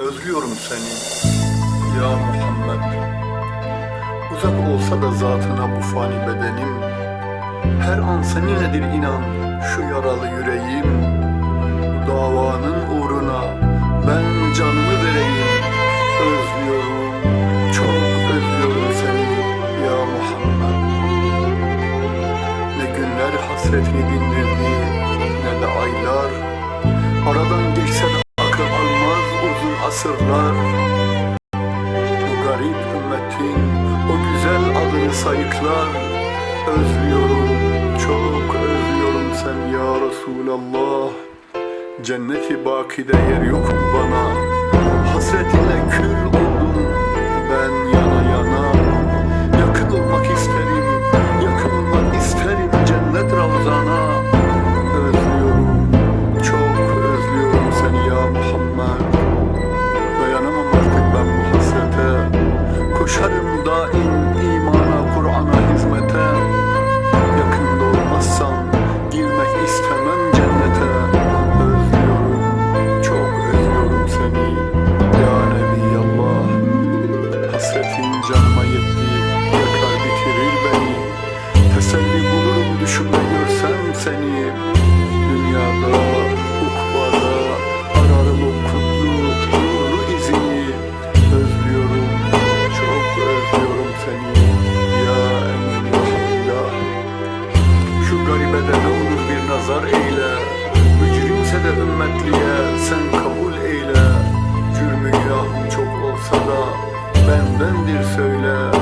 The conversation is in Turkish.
Özlüyorum seni ya Muhammed. Uzak olsa da zatına bu fani bedenim. Her an seninledir inan şu yaralı yüreğim. Davanın uğruna ben canımı vereyim. Özlüyorum, çok özlüyorum seni ya Muhammed. Ne günler hasretini dindirdi ne de aylar. Aradan geçse asırlar. Bu garip ümmetin o güzel adını sayıklar. Özlüyorum, çok özlüyorum sen ya Resulallah. Cenneti bakide yer yok mu bana? Hasretinle kül seni Dünyada, ukbada ararım o kutlu, nurlu izini. Özlüyorum, çok özlüyorum seni. Ya emin Resulullah Şu garibede ne olur bir nazar eyle. Mücrimse de ümmetliye sen kabul eyle. Cürmü günahım çok olsa da bendendir söyle